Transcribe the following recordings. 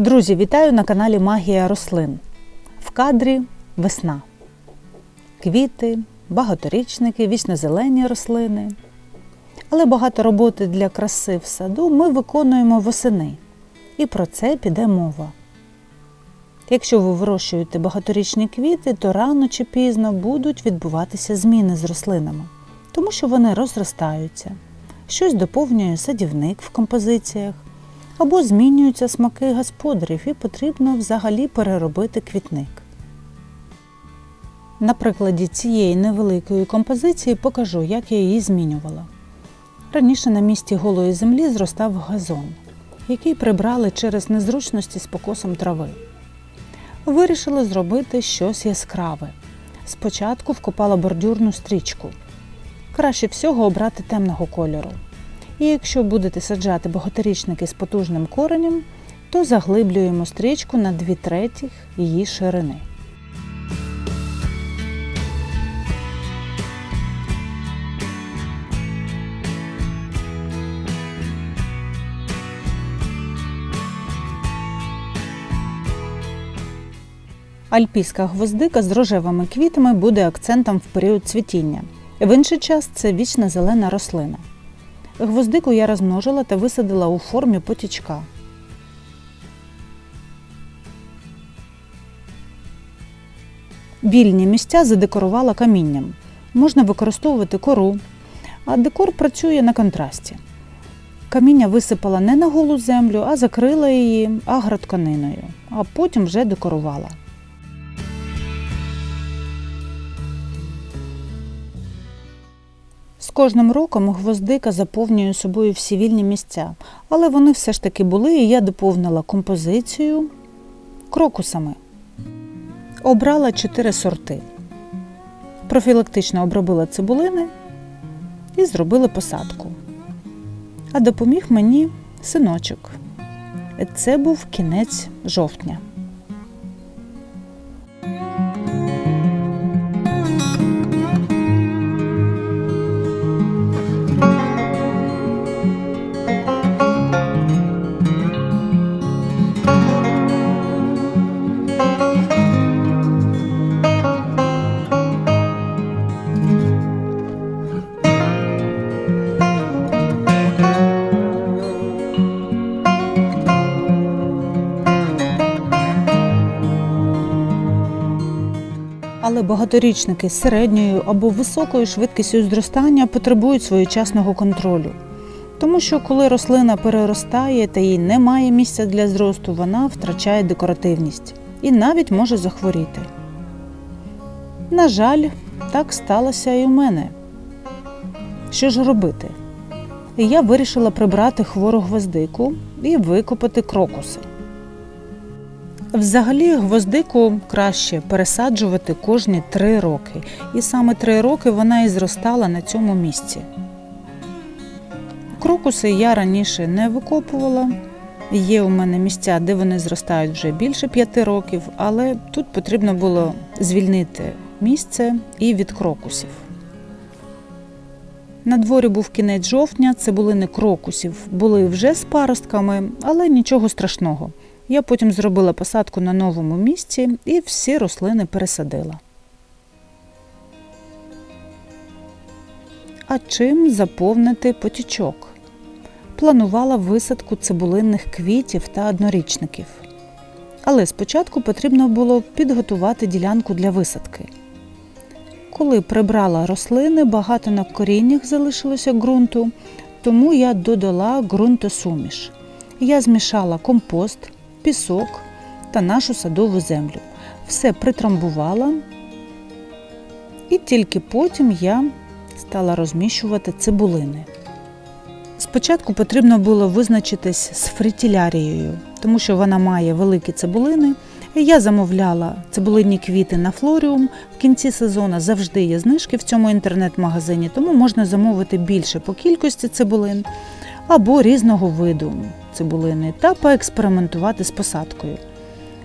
Друзі, вітаю на каналі Магія рослин. В кадрі весна. Квіти, багаторічники, вічнозелені рослини. Але багато роботи для краси в саду ми виконуємо восени. І про це піде мова. Якщо ви вирощуєте багаторічні квіти, то рано чи пізно будуть відбуватися зміни з рослинами, тому що вони розростаються. Щось доповнює садівник в композиціях, або змінюються смаки господарів і потрібно взагалі переробити квітник. На прикладі цієї невеликої композиції покажу, як я її змінювала. Раніше на місці голої землі зростав газон, який прибрали через незручності з покосом трави. Вирішила зробити щось яскраве. Спочатку вкопала бордюрну стрічку. Краще всього обрати темного кольору. І якщо будете саджати багаторічники з потужним коренем, то заглиблюємо стрічку на 2 третіх її ширини. Альпійська гвоздика з рожевими квітами буде акцентом в період цвітіння. В інший час це вічна зелена рослина. Гвоздику я розмножила та висадила у формі потічка. Вільні місця задекорувала камінням. Можна використовувати кору, а декор працює на контрасті. Каміння висипала не на голу землю, а закрила її агротканиною, а потім вже декорувала. Кожним роком гвоздика заповнює собою всі вільні місця, але вони все ж таки були, і я доповнила композицію крокусами. Обрала чотири сорти. Профілактично обробила цибулини і зробила посадку. А допоміг мені синочок. Це був кінець жовтня. Але багаторічники з середньою або високою швидкістю зростання потребують своєчасного контролю. Тому що коли рослина переростає та їй немає місця для зросту, вона втрачає декоративність і навіть може захворіти. На жаль, так сталося і у мене. Що ж робити? Я вирішила прибрати хвору гвоздику і викопати крокуси. Взагалі гвоздику краще пересаджувати кожні три роки. І саме три роки вона і зростала на цьому місці. Крокуси я раніше не викопувала. Є у мене місця, де вони зростають вже більше п'яти років, але тут потрібно було звільнити місце і від крокусів. На дворі був кінець жовтня, цибулини крокусів були вже з паростками, але нічого страшного. Я потім зробила посадку на новому місці і всі рослини пересадила. А чим заповнити потічок? Планувала висадку цибулинних квітів та однорічників. Але спочатку потрібно було підготувати ділянку для висадки. Коли прибрала рослини, багато на коріннях залишилося ґрунту, тому я додала ґрунтосуміш. Я змішала компост, пісок та нашу садову землю. Все притрамбувала, і тільки потім я стала розміщувати цибулини. Спочатку потрібно було визначитись з фритілярією, тому що вона має великі цибулини. Я замовляла цибулинні квіти на флоріум. В кінці сезону завжди є знижки в цьому інтернет-магазині, тому можна замовити більше по кількості цибулин або різного виду цибулини та поекспериментувати з посадкою.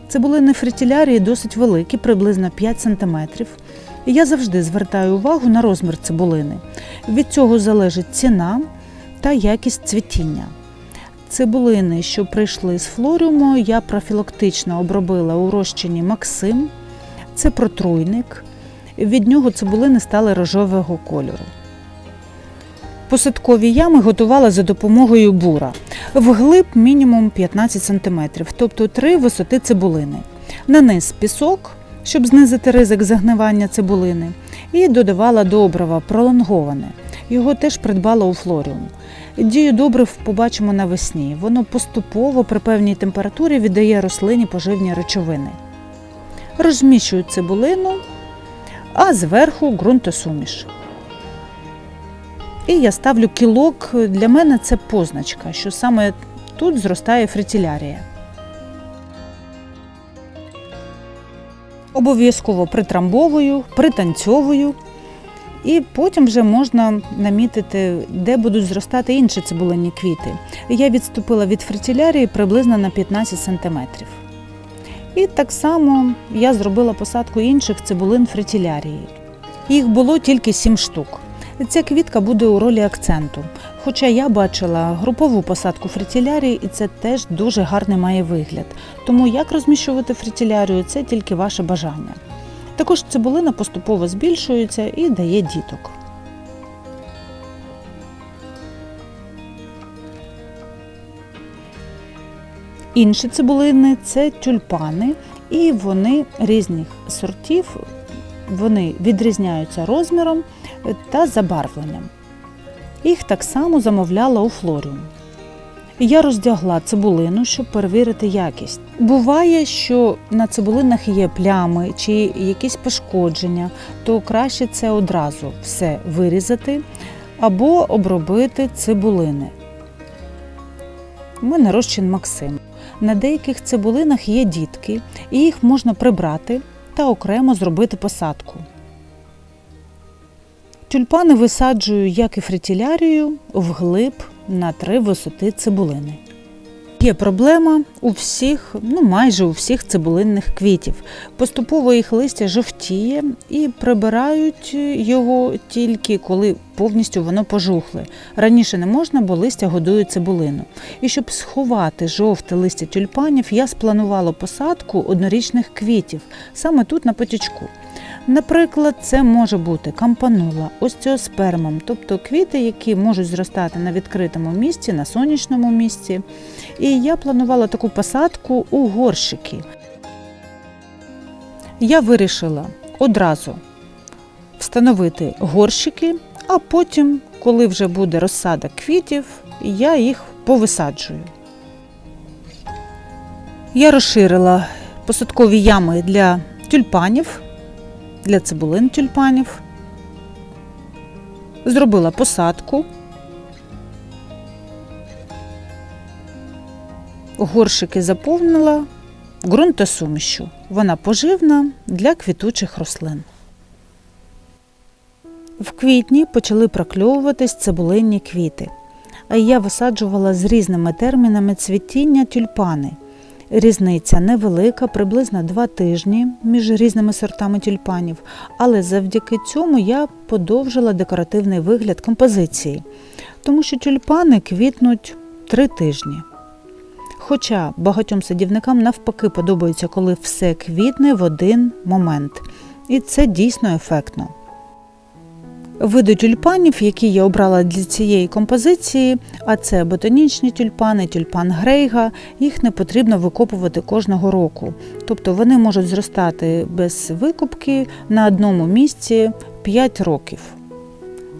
Цибулини фритілярії досить великі, приблизно 5 см. Я завжди звертаю увагу на розмір цибулини. Від цього залежить ціна та якість цвітіння. Цибулини, що прийшли з флоріуму, я профілактично обробила у розчині Максим. Це протруйник. Від нього цибулини стали рожевого кольору. Посадкові ями готувала за допомогою бура. Вглиб мінімум 15 см, тобто 3 висоти цибулини. На низ пісок, щоб знизити ризик загнивання цибулини, і додавала добрива пролонговане. Його теж придбала у флоріум. Дію добрив побачимо навесні. Воно поступово при певній температурі віддає рослині поживні речовини. Розміщую цибулину, а зверху ґрунтосуміш. І я ставлю кілок. Для мене це позначка, що саме тут зростає фритілярія. Обов'язково притрамбовую, пританцьовую, і потім вже можна намітити, де будуть зростати інші цибулинні квіти. Я відступила від фритілярії приблизно на 15 см. І так само я зробила посадку інших цибулин фритілярії. Їх було тільки 7 штук. Ця квітка буде у ролі акценту. Хоча я бачила групову посадку фритілярії, і це теж дуже гарний має вигляд. Тому як розміщувати фритілярію це тільки ваше бажання. Також цибулина поступово збільшується і дає діток. Інші цибулини це тюльпани, і вони різних сортів, вони відрізняються розміром та забарвленням. Їх так само замовляла у флоріум. Я роздягла цибулину, щоб перевірити якість. Буває, що на цибулинах є плями чи якісь пошкодження, то краще це одразу все вирізати або обробити цибулини. У мене розчин Максим. На деяких цибулинах є дітки, і їх можна прибрати та окремо зробити посадку. Тюльпани висаджую, як і фритілярію, вглиб на три висоти цибулини. Є проблема у всіх, ну майже у всіх цибулинних квітів. Поступово їх листя жовтіє і прибирають його тільки коли повністю воно пожухле. Раніше не можна, бо листя годує цибулину. І щоб сховати жовте листя тюльпанів, я спланувала посадку однорічних квітів саме тут на потічку. Наприклад, це може бути кампанула, остеоспермом, тобто квіти, які можуть зростати на відкритому місці, на сонячному місці. І я планувала таку посадку у горщики. Я вирішила одразу встановити горщики, а потім, коли вже буде розсада квітів, я їх повисаджую. Я розширила посадкові ями для тюльпанів для цибулин тюльпанів. Зробила посадку. Горшики заповнила ґрунтосумішю. Вона поживна для квітучих рослин. В квітні почали прокльовуватись цибулинні квіти. А я висаджувала з різними термінами цвітіння тюльпани. Різниця невелика, приблизно два тижні між різними сортами тюльпанів, але завдяки цьому я подовжила декоративний вигляд композиції, тому що тюльпани квітнуть три тижні. Хоча багатьом садівникам навпаки подобається, коли все квітне в один момент, і це дійсно ефектно. Види тюльпанів, які я обрала для цієї композиції, а це ботанічні тюльпани, тюльпан Грейга, їх не потрібно викопувати кожного року. Тобто вони можуть зростати без викупки на одному місці 5 років.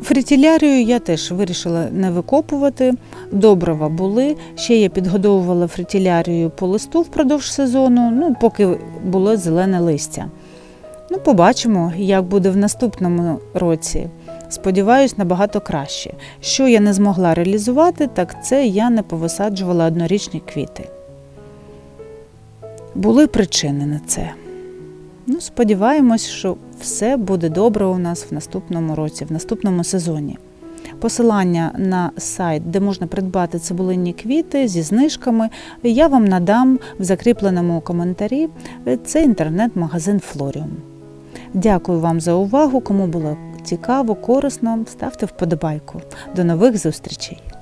Фритілярію я теж вирішила не викопувати, добрива були. Ще я підгодовувала фритілярію по листу впродовж сезону, ну, поки було зелене листя. Ну, побачимо, як буде в наступному році. Сподіваюсь, набагато краще. Що я не змогла реалізувати, так це я не повисаджувала однорічні квіти. Були причини на це. Ну, Сподіваємось, що все буде добре у нас в наступному році, в наступному сезоні. Посилання на сайт, де можна придбати цибулинні квіти зі знижками, я вам надам в закріпленому коментарі. Це інтернет-магазин Флоріум. Дякую вам за увагу. Кому було цікаво, корисно, ставте вподобайку. До нових зустрічей!